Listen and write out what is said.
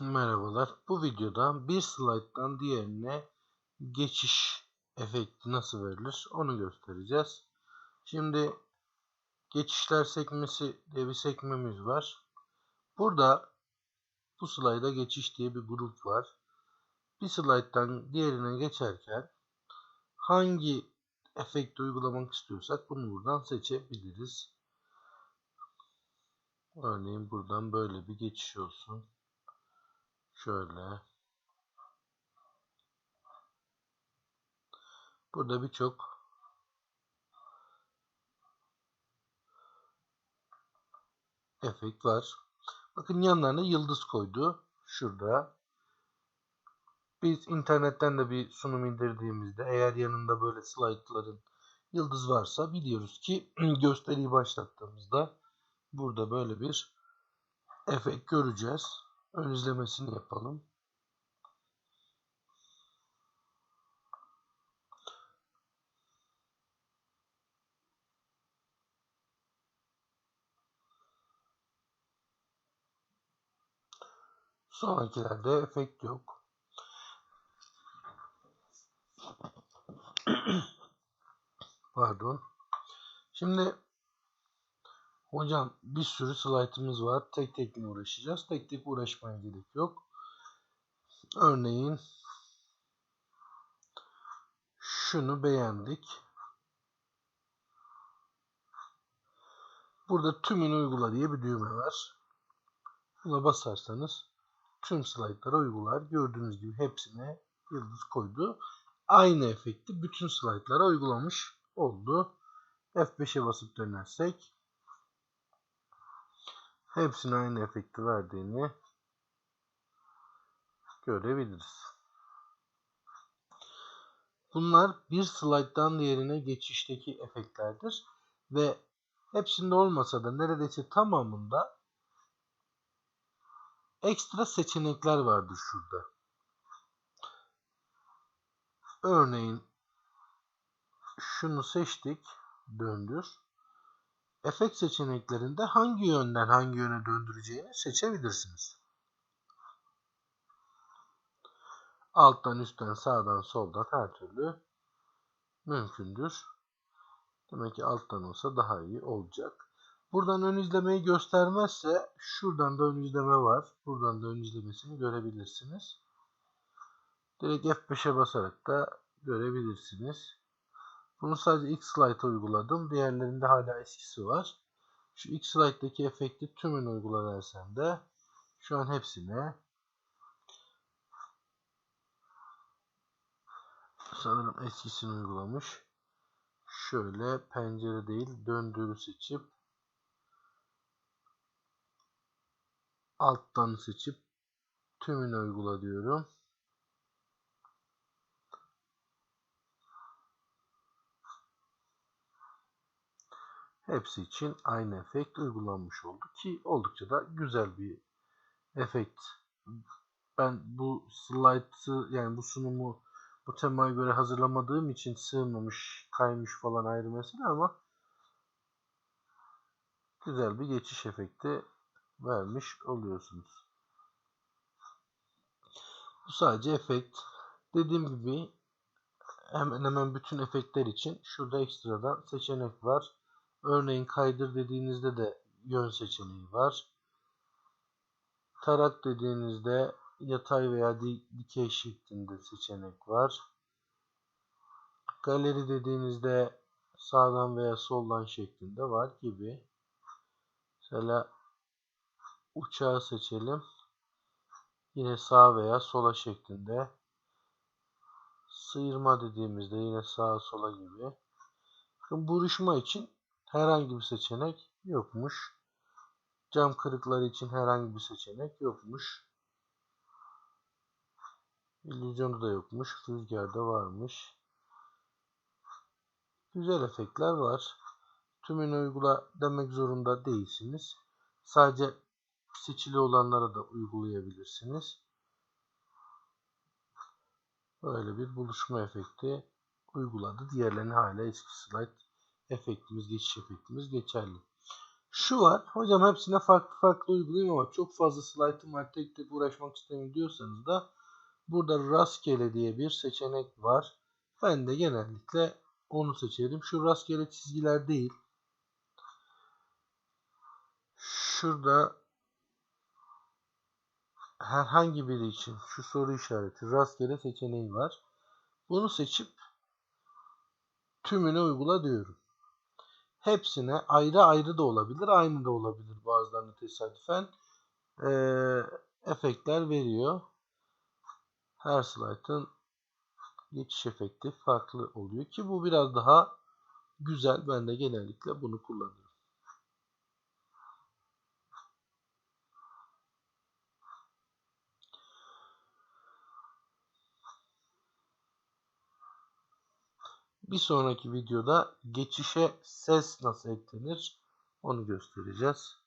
Merhabalar. Bu videoda bir slayttan diğerine geçiş efekti nasıl verilir onu göstereceğiz. Şimdi geçişler sekmesi diye bir sekmemiz var. Burada bu slayda geçiş diye bir grup var. Bir slayttan diğerine geçerken hangi efekti uygulamak istiyorsak bunu buradan seçebiliriz. Örneğin buradan böyle bir geçiş olsun. Şöyle. Burada birçok efekt var. Bakın yanlarına yıldız koydu. Şurada. Biz internetten de bir sunum indirdiğimizde eğer yanında böyle slaytların yıldız varsa biliyoruz ki gösteriyi başlattığımızda burada böyle bir efekt göreceğiz. Ön izlemesini yapalım. Sonrakilerde efekt yok. Pardon. Şimdi hocam bir sürü slaytımız var. Tek tek mi uğraşacağız? Tek tek uğraşmaya gerek yok. Örneğin şunu beğendik. Burada tümünü uygula diye bir düğme var. Buna basarsanız tüm slaytlara uygular. Gördüğünüz gibi hepsine yıldız koydu. Aynı efekti bütün slaytlara uygulamış oldu. F5'e basıp dönersek hepsine aynı efekti verdiğini görebiliriz. Bunlar bir slayttan diğerine geçişteki efektlerdir ve hepsinde olmasa da neredeyse tamamında ekstra seçenekler vardır şurada. Örneğin şunu seçtik, döndür. Efekt seçeneklerinde hangi yönden hangi yöne döndüreceğini seçebilirsiniz. Alttan, üstten, sağdan, soldan her türlü mümkündür. Demek ki alttan olsa daha iyi olacak. Buradan ön izlemeyi göstermezse şuradan da ön izleme var. Buradan da ön izlemesini görebilirsiniz. Direkt F5'e basarak da görebilirsiniz. Bunu sadece X slide'a uyguladım. Diğerlerinde hala eskisi var. Şu X slide'daki efekti tümünü uygula dersen de şu an hepsine sanırım eskisini uygulamış. Şöyle pencere değil döndürü seçip alttan seçip tümünü uygula diyorum. Hepsi için aynı efekt uygulanmış oldu ki oldukça da güzel bir efekt. Ben bu slide'ı yani bu sunumu bu temaya göre hazırlamadığım için sığmamış, kaymış falan ayrı mesele ama güzel bir geçiş efekti vermiş oluyorsunuz. Bu sadece efekt. Dediğim gibi hemen hemen bütün efektler için şurada ekstradan seçenek var. Örneğin kaydır dediğinizde de yön seçeneği var. Tarak dediğinizde yatay veya dikey şeklinde seçenek var. Galeri dediğinizde sağdan veya soldan şeklinde var gibi. Mesela uçağı seçelim. Yine sağ veya sola şeklinde. Sıyırma dediğimizde yine sağa sola gibi. Bakın buruşma için herhangi bir seçenek yokmuş. Cam kırıkları için herhangi bir seçenek yokmuş. İllüzyonu da yokmuş. Rüzgarda varmış. Güzel efektler var. Tümünü uygula demek zorunda değilsiniz. Sadece seçili olanlara da uygulayabilirsiniz. Böyle bir buluşma efekti uyguladı. Diğerlerini hala eski slide efektimiz, geçiş efektimiz geçerli. Şu var. Hocam hepsine farklı farklı uygulayayım ama çok fazla slaytım var tek tek uğraşmak istemiyorum diyorsanız da burada rastgele diye bir seçenek var. Ben de genellikle onu seçerim. Şu rastgele çizgiler değil. Şurada herhangi biri için şu soru işareti rastgele seçeneği var. Bunu seçip tümüne uygula diyorum. Hepsine ayrı ayrı da olabilir, aynı da olabilir bazılarını tesadüfen e, efektler veriyor. Her slaytın geçiş efekti farklı oluyor ki bu biraz daha güzel. Ben de genellikle bunu kullanıyorum. Bir sonraki videoda geçişe ses nasıl eklenir onu göstereceğiz.